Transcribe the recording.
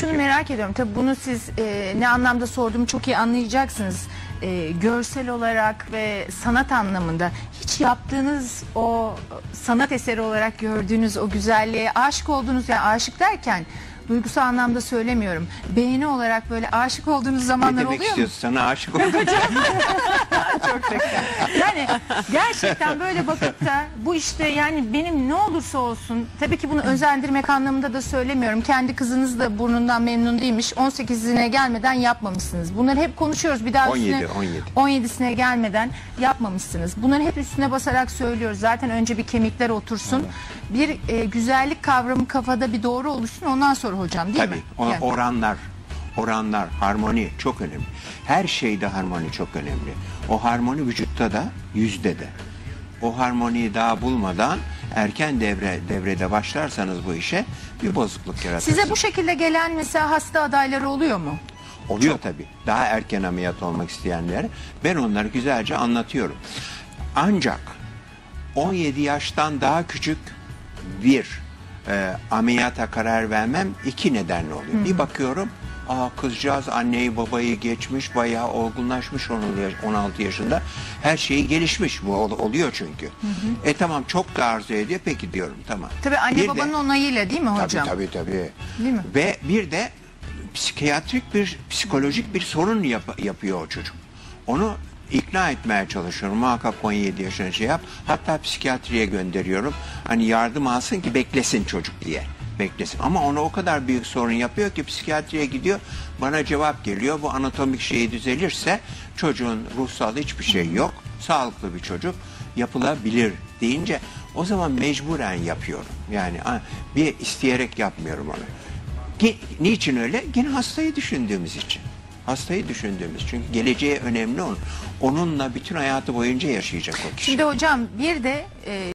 Şunu merak ediyorum. Tabii bunu siz e, ne anlamda sorduğumu çok iyi anlayacaksınız. E, görsel olarak ve sanat anlamında hiç yaptığınız o sanat eseri olarak gördüğünüz o güzelliğe aşık olduğunuz yani aşık derken duygusal anlamda söylemiyorum. Beğeni olarak böyle aşık olduğunuz Ne zamanlar demek oluyor mu? istiyorsun? Sana aşık oldum. Gerçekten böyle bakıp da bu işte yani benim ne olursa olsun tabii ki bunu özendirmek anlamında da söylemiyorum. Kendi kızınız da burnundan memnun değilmiş. 18'ine gelmeden yapmamışsınız. Bunları hep konuşuyoruz. Bir daha 17, üstüne 17. 17'sine gelmeden yapmamışsınız. Bunları hep üstüne basarak söylüyoruz. Zaten önce bir kemikler otursun. Bir e, güzellik kavramı kafada bir doğru oluşsun. Ondan sonra hocam değil Tabii. mi? O- Yani. Oranlar, oranlar, harmoni çok önemli. Her şeyde harmoni çok önemli. O harmoni vücutta da, yüzde de. O harmoniyi daha bulmadan erken devre devrede başlarsanız bu işe bir bozukluk yaratırsınız. Size bu şekilde gelen mesela hasta adayları oluyor mu? Oluyor tabii. Daha erken ameliyat olmak isteyenler. Ben onları güzelce anlatıyorum. Ancak 17 yaştan daha küçük bir e, ameliyata karar vermem iki nedenle oluyor. Bir bakıyorum Aa, kızcağız anneyi babayı geçmiş bayağı olgunlaşmış 16 yaş- 16 yaşında her şeyi gelişmiş bu ol- oluyor çünkü. E tamam çok da arzu ediyor peki diyorum tamam. Tabii anne Bir de- babanın onayıyla değil mi hocam? Tabii tabii tabii. Değil mi? Ve bir de psikiyatrik bir, psikolojik bir sorun yap- yapıyor o çocuk. Onu ikna etmeye çalışıyorum. Muhakkak 17 yaşına şey yap. Hatta psikiyatriye gönderiyorum. Hani yardım alsın ki beklesin çocuk diye. Beklesin. Ama ona o kadar büyük sorun yapıyor ki psikiyatriye gidiyor. Bana cevap geliyor. Bu anatomik şeyi düzelirse çocuğun ruhsal hiçbir şey yok. Sağlıklı bir çocuk yapılabilir deyince o zaman mecburen yapıyorum. Yani bir isteyerek yapmıyorum onu. Niçin öyle? Yine hastayı düşündüğümüz için. Hastayı düşündüğümüz çünkü geleceği önemli onun. Onunla bütün hayatı boyunca yaşayacak o kişi. Şimdi hocam bir de e,